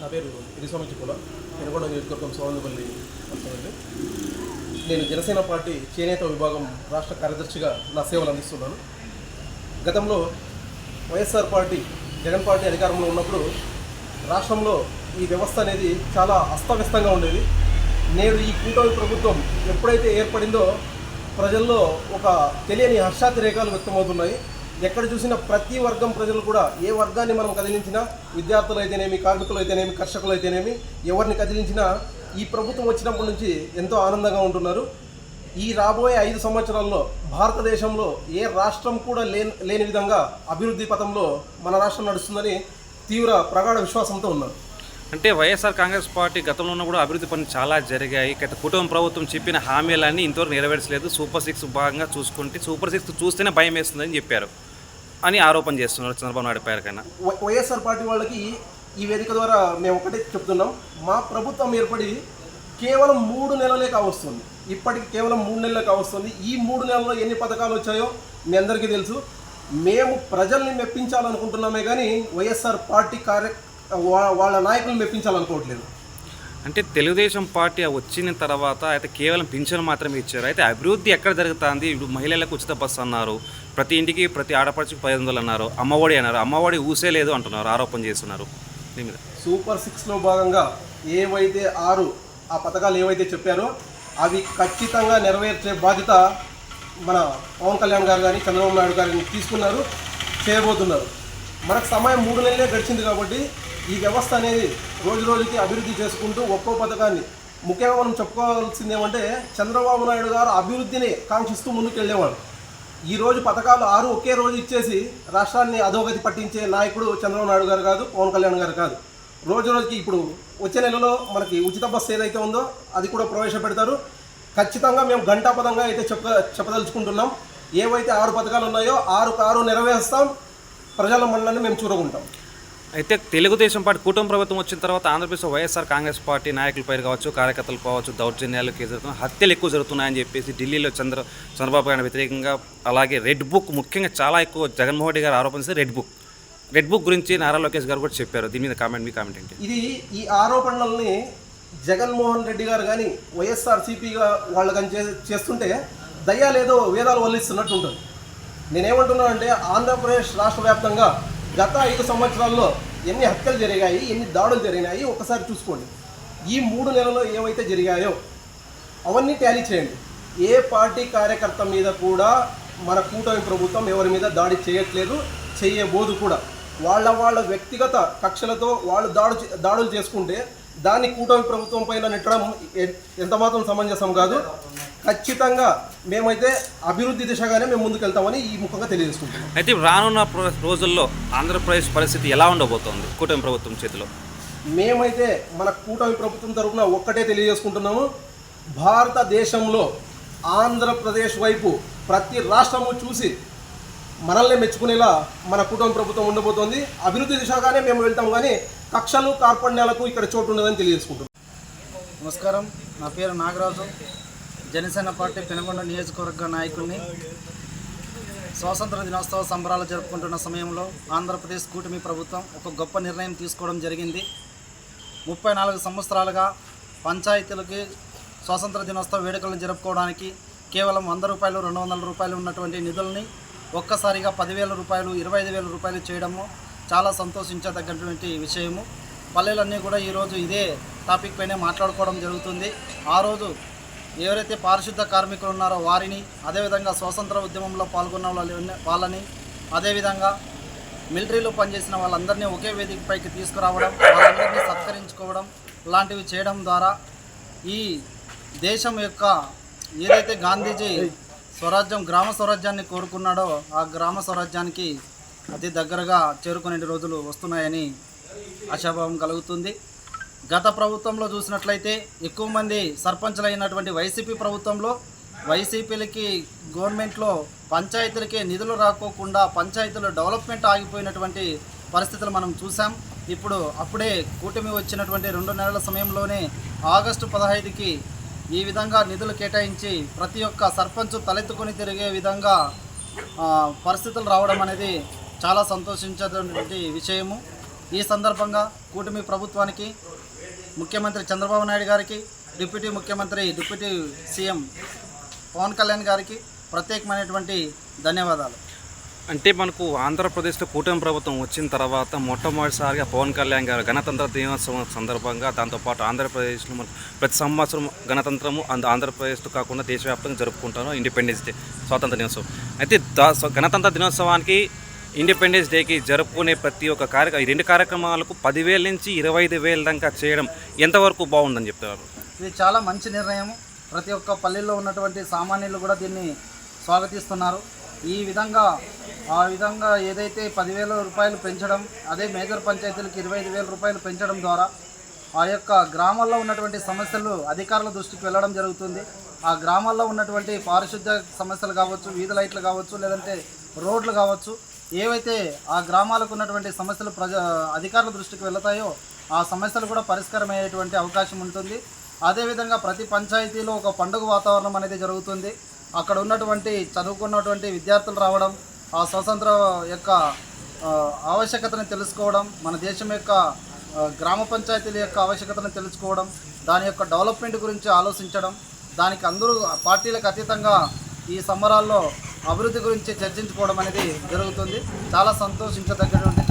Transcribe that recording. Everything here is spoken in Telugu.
నా పేరు ఇరిస్వామి చిక్కుల పెనుగొండ నియోజకవర్గం సోమందపల్లి వస్తానండి. నేను జనసేన పార్టీ చేనేత విభాగం రాష్ట్ర కార్యదర్శిగా నా సేవలు అందిస్తున్నాను. గతంలో వైఎస్ఆర్ పార్టీ జగన్ పార్టీ అధికారంలో ఉన్నప్పుడు రాష్ట్రంలో ఈ వ్యవస్థ అనేది చాలా అస్తవ్యస్తంగా ఉండేది. నేడు ఈ కూటమి ప్రభుత్వం ఎప్పుడైతే ఏర్పడిందో ప్రజల్లో ఒక తెలియని హర్షాతిరేకాలు వ్యక్తమవుతున్నాయి. ఎక్కడ చూసినా ప్రతి వర్గం ప్రజలు కూడా ఏ వర్గాన్ని మనం కదిలించినా విద్యార్థులు అయితేనేమి కార్మికులు అయితేనేమి కర్షకులు అయితేనేమి ఎవరిని కదిలించినా ఈ ప్రభుత్వం వచ్చినప్పటి నుంచి ఎంతో ఆనందంగా ఉంటున్నారు. ఈ రాబోయే ఐదు సంవత్సరాల్లో భారతదేశంలో ఏ రాష్ట్రం కూడా లేని లేని విధంగా అభివృద్ధి పథంలో మన రాష్ట్రం నడుస్తుందని తీవ్ర ప్రగాఢ విశ్వాసంతో ఉన్నారు. అంటే వైఎస్ఆర్ కాంగ్రెస్ పార్టీ గతంలో ఉన్న కూడా అభివృద్ధి పనులు చాలా జరిగాయి. గత కుటుంబ ప్రభుత్వం చెప్పిన హామీలన్నీ ఇంతవరకు నెరవేర్చలేదు. సూపర్ సిక్స్ భాగంగా చూసుకుంటే సూపర్ సిక్స్ చూస్తేనే భయం వేస్తుందని చెప్పారు. అని ఆరోపణ చేస్తున్నారు చంద్రబాబు నాయుడు పేరు కన్నా వై- వైఎస్ఆర్ పార్టీ వాళ్ళకి ఈ వేదిక ద్వారా మేము ఒకటే చెప్తున్నాం. మా ప్రభుత్వం ఏర్పడి కేవలం మూడు నెలలే కావస్తుంది. ఇప్పటికి కేవలం మూడు నెలలే కావస్తుంది. ఈ మూడు నెలల్లో ఎన్ని పథకాలు వచ్చాయో మీ అందరికీ తెలుసు. మేము ప్రజల్ని మెప్పించాలనుకుంటున్నామే కానీ వైఎస్ఆర్ పార్టీ కార్య వాళ్ళ నాయకులను మెప్పించాలనుకోవట్లేదు. అంటే తెలుగుదేశం పార్టీ వచ్చిన తర్వాత అయితే కేవలం పింఛన్ మాత్రమే ఇచ్చారు. అయితే అభివృద్ధి ఎక్కడ జరుగుతుంది? ఇప్పుడు మహిళలకు ఉచిత బస్సు అన్నారు. ప్రతి ఇంటికి ప్రతి ఆడపడుచుకు పది వందలు అన్నారు. అమ్మఒడి అన్నారు. అమ్మఒడి ఊసే లేదు అంటున్నారు. ఆరోపణ చేస్తున్నారు. దీని మీద. సూపర్ సిక్స్లో భాగంగా ఏవైతే ఆరు ఆ పథకాలు ఏవైతే చెప్పారో అవి ఖచ్చితంగా నెరవేర్చే బాధ్యత మన పవన్ కళ్యాణ్ గారు కానీ చంద్రబాబు నాయుడు గారిని తీసుకున్నారు చేయబోతున్నారు. మనకు సమయం మూడు నెలలే గడిచింది కాబట్టి ఈ వ్యవస్థ అనేది రోజు రోజుకి అభివృద్ధి చేసుకుంటూ ఒక్కో పథకాన్ని. ముఖ్యంగా మనం చెప్పుకోవాల్సింది ఏమంటే చంద్రబాబు నాయుడు గారు అభివృద్ధిని కాంక్షిస్తూ ముందుకు వెళ్ళేవాడు ఈ రోజు పథకాలు ఆరు ఒకే రోజు ఇచ్చేసి రాష్ట్రాన్ని అధోగతి పట్టించే నాయకుడు చంద్రబాబు నాయుడు గారు కాదు పవన్ కళ్యాణ్ గారు కాదు. రోజు రోజుకి ఇప్పుడు వచ్చే నెలలో మనకి ఉచిత బస్సు ఏదైతే ఉందో అది కూడా ప్రవేశపెడతారు. ఖచ్చితంగా మేము ఘంటాపదంగా అయితే చెప్ప చెప్పదలుచుకుంటున్నాం. ఏవైతే ఆరు పథకాలు ఉన్నాయో ఆరు ఆరు నెరవేరుస్తాం. ప్రజల మనల్ని మేము చూరగుంటాం అయితే తెలుగుదేశం పార్టీ కూటమి ప్రభుత్వం వచ్చిన తర్వాత ఆంధ్రప్రదేశ్ వైఎస్ఆర్ కాంగ్రెస్ పార్టీ నాయకులపై కావచ్చు కార్యకర్తలు కావచ్చు దౌర్జన్యాలు కేసు జరుగుతున్నాయి హత్యలు ఎక్కువ జరుగుతున్నాయని చెప్పేసి ఢిల్లీలో చంద్ర చంద్రబాబు గారి వ్యతిరేకంగా అలాగే రెడ్ బుక్ ముఖ్యంగా చాలా ఎక్కువ జగన్మోహన్ రెడ్డి గారు ఆరోపణిస్తే రెడ్ బుక్. రెడ్ బుక్ గురించి నారా లోకేష్ గారు కూడా చెప్పారు. దీని మీద కామెంట్ మీ కామెంట్ ఏంటి? ఇది ఈ ఆరోపణల్ని జగన్మోహన్ రెడ్డి గారు కానీ వైఎస్ఆర్ సిపిగా వాళ్ళు కానీ చే చేస్తుంటే దయ్యాలేదో వేదాలు వల్లిస్తున్నట్టు ఉంటుంది. నేనేమంటున్నానంటే ఆంధ్రప్రదేశ్ రాష్ట్ర వ్యాప్తంగా గత ఐదు సంవత్సరాల్లో ఎన్ని హత్యలు జరిగాయి ఎన్ని దాడులు జరిగినాయి ఒకసారి చూసుకోండి. ఈ మూడు నెలల్లో ఏవైతే జరిగాయో అవన్నీ ట్యాలీ చేయండి. ఏ పార్టీ కార్యకర్త మీద కూడా మన కూటమి ప్రభుత్వం ఎవరి మీద దాడి చేయట్లేదు చేయబోదు కూడా. వాళ్ళ వాళ్ళ వ్యక్తిగత కక్షలతో వాళ్ళు దాడు చే- దాడులు చేసుకుంటే దాన్ని కూటమి ప్రభుత్వం పైన నెట్టడం ఎ- ఎంతమాత్రం సమంజసం కాదు. ఖచ్చితంగా మేమైతే అభివృద్ధి దిశగానే మేము ముందుకెళ్తామని ఈ ముఖంగా తెలియజేసుకుంటున్నాం. అయితే రానున్న రోజుల్లో ఆంధ్రప్రదేశ్ పరిస్థితి ఎలా ఉండబోతోంది కూటమి ప్రభుత్వం చేతిలో? మేమైతే మన కూటమి ప్రభుత్వం తరఫున ఒక్కటే తెలియజేసుకుంటున్నాము. భారతదేశంలో ఆంధ్రప్రదేశ్ వైపు ప్రతి రాష్ట్రము చూసి మనల్ని మెచ్చుకునేలా మన కూటమి ప్రభుత్వం ఉండబోతోంది. అభివృద్ధి దిశగానే మేము వెళ్తాం కానీ కక్షలు కార్పణ్యాలకు ఇక్కడ చోటు ఉండదని తెలియజేసుకుంటున్నాం. నమస్కారం. నా పేరు నాగరాజు. జనసేన పార్టీ పెనుగొండ నియోజకవర్గ నాయకుడిని స్వాతంత్ర దినోత్సవ సంబరాలు జరుపుకుంటున్న సమయంలో ఆంధ్రప్రదేశ్ కూటమి ప్రభుత్వం ఒక గొప్ప నిర్ణయం తీసుకోవడం జరిగింది. ముప్పై నాలుగు సంవత్సరాలుగా పంచాయతీలకి స్వాతంత్ర దినోత్సవ వేడుకలను జరుపుకోవడానికి కేవలం వంద రూపాయలు రెండు వందల రూపాయలు ఉన్నటువంటి నిధుల్ని ఒక్కసారిగా పదివేల రూపాయలు ఇరవై ఐదు వేల రూపాయలు చేయడము చాలా సంతోషించదగ్గటువంటి విషయము. పల్లెలన్నీ కూడా ఈరోజు ఇదే టాపిక్ పైనే మాట్లాడుకోవడం జరుగుతుంది. ఆ రోజు ఎవరైతే పారిశుద్ధ కార్మికులు ఉన్నారో వారిని అదేవిధంగా స్వాతంత్ర ఉద్యమంలో పాల్గొన్న వాళ్ళని వాళ్ళని అదేవిధంగా మిలిటరీలో పనిచేసిన వాళ్ళందరినీ ఒకే వేదికపైకి తీసుకురావడం వాళ్ళందరినీ సత్కరించుకోవడం లాంటివి చేయడం ద్వారా ఈ దేశం యొక్క ఏదైతే గాంధీజీ స్వరాజ్యం గ్రామ స్వరాజ్యాన్ని కోరుకున్నాడో ఆ గ్రామ స్వరాజ్యానికి అతి దగ్గరగా చేరుకునే రోజులు వస్తున్నాయని ఆశాభావం కలుగుతుంది. గత ప్రభుత్వంలో చూసినట్లయితే ఎక్కువ మంది సర్పంచ్లైనటువంటి వైసీపీ ప్రభుత్వంలో వైసీపీలకి గవర్నమెంట్లో పంచాయతీలకే నిధులు రాకోకుండా పంచాయతీల డెవలప్మెంట్ ఆగిపోయినటువంటి పరిస్థితులు మనం చూసాం ఇప్పుడు అప్పుడే కూటమి వచ్చినటువంటి రెండు నెలల సమయంలోనే ఆగస్టు పదహైదుకి ఈ విధంగా నిధులు కేటాయించి ప్రతి ఒక్క సర్పంచ్ తలెత్తుకొని తిరిగే విధంగా పరిస్థితులు రావడం అనేది చాలా సంతోషించేటువంటి విషయము. ఈ సందర్భంగా కూటమి ప్రభుత్వానికి ముఖ్యమంత్రి చంద్రబాబు నాయుడు గారికి డిప్యూటీ ముఖ్యమంత్రి డిప్యూటీ సీఎం పవన్ కళ్యాణ్ గారికి ప్రత్యేకమైనటువంటి ధన్యవాదాలు. అంటే మనకు ఆంధ్రప్రదేశ్లో కూటమి ప్రభుత్వం వచ్చిన తర్వాత మొట్టమొదటిసారిగా పవన్ కళ్యాణ్ గారు గణతంత్ర దినోత్సవం సందర్భంగా దాంతోపాటు ఆంధ్రప్రదేశ్లో మనం ప్రతి సంవత్సరం గణతంత్రము అండ్ ఆంధ్రప్రదేశ్లో కాకుండా దేశవ్యాప్తంగా జరుపుకుంటారు ఇండిపెండెన్స్ డే స్వాతంత్ర దినోత్సవం. అయితే దా గణతంత్ర దినోత్సవానికి ఇండిపెండెన్స్ డేకి జరుపుకునే ప్రతి ఒక్క కార్యక్రమం ఈ రెండు కార్యక్రమాలకు పదివేల నుంచి ఇరవై ఐదు వేల దాకా చేయడం ఎంతవరకు బాగుందని చెప్తారు ఇది చాలా మంచి నిర్ణయం ప్రతి ఒక్క పల్లెల్లో ఉన్నటువంటి సామాన్యులు కూడా దీన్ని స్వాగతిస్తున్నారు. ఈ విధంగా ఆ విధంగా ఏదైతే పదివేల రూపాయలు పెంచడం అదే మేజర్ పంచాయతీలకు ఇరవై ఐదు వేల రూపాయలు పెంచడం ద్వారా ఆ యొక్క గ్రామాల్లో ఉన్నటువంటి సమస్యలు అధికారుల దృష్టికి వెళ్ళడం జరుగుతుంది. ఆ గ్రామాల్లో ఉన్నటువంటి పారిశుద్ధ్య సమస్యలు కావచ్చు వీధి లైట్లు కావచ్చు లేదంటే రోడ్లు కావచ్చు ఏవైతే ఆ గ్రామాలకు ఉన్నటువంటి సమస్యలు ప్రజ అధికారుల దృష్టికి వెళతాయో ఆ సమస్యలు కూడా పరిష్కారం అయ్యేటువంటి అవకాశం ఉంటుంది. అదేవిధంగా ప్రతి పంచాయతీలో ఒక పండుగ వాతావరణం అనేది జరుగుతుంది. అక్కడ ఉన్నటువంటి చదువుకున్నటువంటి విద్యార్థులు రావడం ఆ స్వతంత్ర యొక్క ఆవశ్యకతను తెలుసుకోవడం మన దేశం యొక్క గ్రామ పంచాయతీల యొక్క ఆవశ్యకతను తెలుసుకోవడం దాని యొక్క డెవలప్మెంట్ గురించి ఆలోచించడం దానికి అందరూ పార్టీలకు అతీతంగా ఈ సంబరాల్లో అభివృద్ధి గురించి చర్చించుకోవడం అనేది జరుగుతుంది. చాలా సంతోషించదగ్గటువంటి